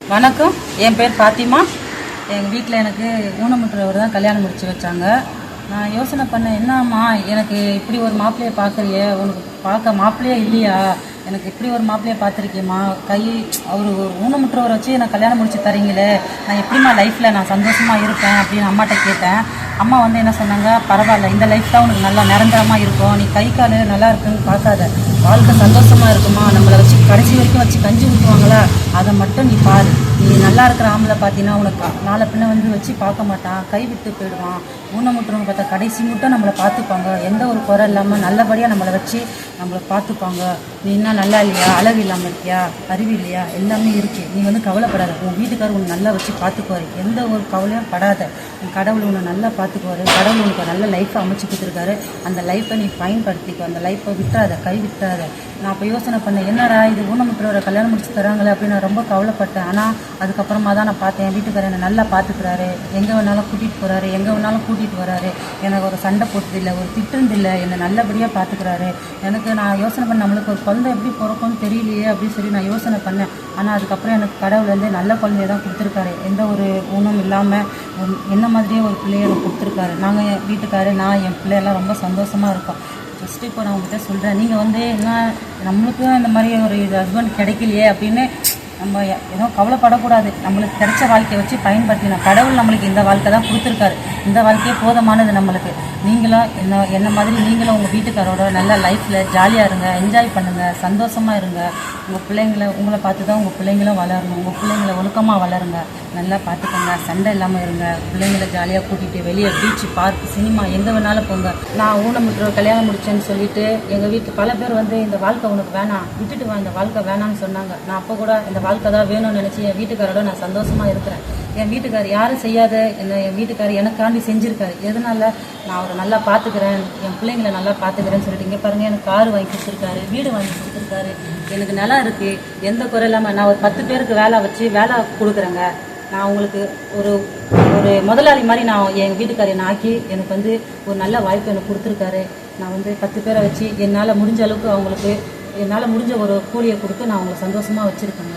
வணக்கம். என் பேர் பாத்திமா. எங்கள் வீட்டில் எனக்கு ஊனமுற்றவர் தான் கல்யாணம் முடிச்சு வச்சாங்க. நான் யோசனை பண்ணேன் என்னம்மா எனக்கு இப்படி ஒரு மாப்பிள்ளையை பார்க்குறியே உனக்கு பார்க்க மாப்பிள்ளையே இல்லையா? எனக்கு இப்படி ஒரு மாப்பிள்ளையை பார்த்துருக்கேம்மா கை அவர் ஒரு ஊனமுற்றவரை வச்சு எனக்கு கல்யாணம் முடிச்சு தரீங்களே. நான் எப்படிம்மா லைஃப்பில் நான் சந்தோஷமாக இருப்பேன்? அப்படின்னு அம்மாட்ட கேட்டேன். அம்மா வந்து என்ன சொன்னாங்க பரவாயில்ல இந்த லைஃப் தான் உனக்கு நல்லா நிரந்தரமாக இருக்கும். நீ கை கால் நல்லா இருக்குன்னு பார்க்காத. வாழ்க்கை சந்தோஷமாக இருக்குமா? நம்மளை வச்சு கடைசி வரைக்கும் வச்சு கஞ்சி ஊற்றுவாங்களா அதை மட்டும் நீ பாரு. நீ நல்லா இருக்கிற ஆம்பளை பார்த்தீங்கன்னா உனக்கு நாளை பின்ன வந்து வச்சு பார்க்க மாட்டான். கை விட்டு போயிடுவான். ஊனமுற்றவங்க பார்த்தா கடைசி மட்டும் நம்மளை பார்த்துப்பாங்க. எந்த ஒரு குறை இல்லாமல் நல்லபடியாக நம்மளை வச்சு நம்மளை பார்த்துப்பாங்க. நீ என்ன நல்லா இல்லையா? அழகு இல்லாமல் இருக்கியா? அறிவு இல்லையா? எல்லாமே இருக்குது நீ வந்து கவலைப்படாத. உன் வீட்டுக்காரர் உன்னை நல்லா வச்சு பார்த்துக்குவாரு. எந்த ஒரு கவலையும் படாத. உன் கடவுள் உன்னை நல்லா பார்த்துக்குவாரு. கடவுள் உனக்கு நல்ல லைஃப்பை அமைச்சு கொடுத்துருக்காரு. அந்த லைஃப்பை நீ பயன்படுத்திக்கோ. அந்த லைஃப்பை விட்டுறாத. கை விட்டுறாத நான் இப்போ யோசனை பண்ணேன். என்னடா இது? ஊனமுற்றவரை கல்யாணம் முடிச்சு தராங்களே அப்படின்னு நான் ரொம்ப கவலைப்பட்டேன். ஆனால் அதுக்கப்புறமா தான் நான் பார்த்தேன். என் வீட்டுக்காரர் என்னை நல்லா பார்த்துக்கிறாரு. எங்கே வேணாலும் கூட்டிகிட்டு போகிறாரு எங்கே வேணாலும் கூட்டிகிட்டு வராரு. எனக்கு ஒரு சண்டை போட்டதில்லை. ஒரு திட்டுறதில்லை என்னை நல்லபடியாக பார்த்துக்கிறாரு. எனக்கு நான் யோசனை பண்ண நம்மளுக்கு ஒரு குழந்தை எப்படி பிறக்கும்னு தெரியலையே அப்படின்னு சொல்லி நான் யோசனை பண்ணேன். ஆனால் அதுக்கப்புறம் எனக்கு கடவுள் வந்து நல்ல குழந்தைய தான் கொடுத்துருக்காரு. எந்த ஒரு ஊனம் இல்லாமல் என்ன மாதிரியே ஒரு பிள்ளைய எனக்கு கொடுத்துருக்காரு. நாங்கள் என் வீட்டுக்காரு நான் என் பிள்ளையெல்லாம் ரொம்ப சந்தோஷமாக இருக்கோம். ஃபஸ்ட்டு இப்போ நான் உங்கள்கிட்ட சொல்கிறேன் நீங்கள் வந்து என்ன நம்மளுக்கும் இந்த மாதிரி ஒரு ஹஸ்பண்ட் கிடைக்கலையே அப்படின்னு நம்ம எதுவும் கவலைப்படக்கூடாது. நம்மளுக்கு கிடைச்ச வாழ்க்கையை வச்சு பயன்படுத்தினோம் கடவுள் நம்மளுக்கு இந்த வாழ்க்கை தான் கொடுத்துருக்காரு. இந்த வாழ்க்கையே போதுமானது நம்மளுக்கு. நீங்களும் என்ன என்ன மாதிரி நீங்களும் உங்கள் வீட்டுக்காரோட நல்ல லைஃப்பில் ஜாலியாக இருங்க என்ஜாய் பண்ணுங்கள் சந்தோஷமாக இருங்க. உங்கள் பிள்ளைங்கள உங்களை பார்த்து தான் உங்கள் பிள்ளைங்களும் வளரணும். உங்கள் பிள்ளைங்கள ஒழுக்கமாக வளருங்க. நல்லா பார்த்துக்கோங்க. சண்டை இல்லாமல் இருங்க. பிள்ளைங்கள ஜாலியாக கூட்டிகிட்டு வெளியே பீச் பார்க் சினிமா எங்கே வேணாலும் போங்க. நான் ஊனமுற்ற கல்யாணம் முடிச்சேன்னு சொல்லிட்டு எங்கள் வீட்டு பல பேர் வந்து இந்த வாழ்க்கை உனக்கு வேணாம். விட்டுட்டு வா. இந்த வாழ்க்கை வேணாம்னு சொன்னாங்க. நான் அப்போ கூட இந்த வாழ்க்கை தான் வேணும்னு நினச்சி என் வீட்டுக்காரோட நான் சந்தோஷமாக இருக்கிறேன். என் வீட்டுக்கார் யாரும் செய்யாத என்ன என் வீட்டுக்கார் எனக்காண்டி செஞ்சுருக்காரு. எதனால? நான் அவரை நல்லா பார்த்துக்கிறேன். என் பிள்ளைங்களை நல்லா பார்த்துக்கிறேன்னு சொல்லிட்டு இங்கே பாருங்கள் எனக்கு கார் வாங்கி கொடுத்துருக்காரு. வீடு வாங்கி கொடுத்துருக்காரு. எனக்கு நிலம் இருக்குது எந்த குறை இல்லாமல் நான் ஒரு பத்து பேருக்கு வேலை வச்சு வேலை கொடுக்குறேங்க. நான் உங்களுக்கு ஒரு ஒரு முதலாளி மாதிரி நான் எங்கள் வீட்டுக்காரரை ஆக்கி எனக்கு வந்து ஒரு நல்ல வாய்ப்பு எனக்கு கொடுத்துருக்காரு. நான் வந்து பத்து பேரை வச்சு என்னால் முடிஞ்ச அளவுக்கு அவங்களுக்கு என்னால் முடிஞ்ச ஒரு கூலியை கொடுத்து நான் அவங்களை சந்தோஷமாக வச்சுருக்கேங்க.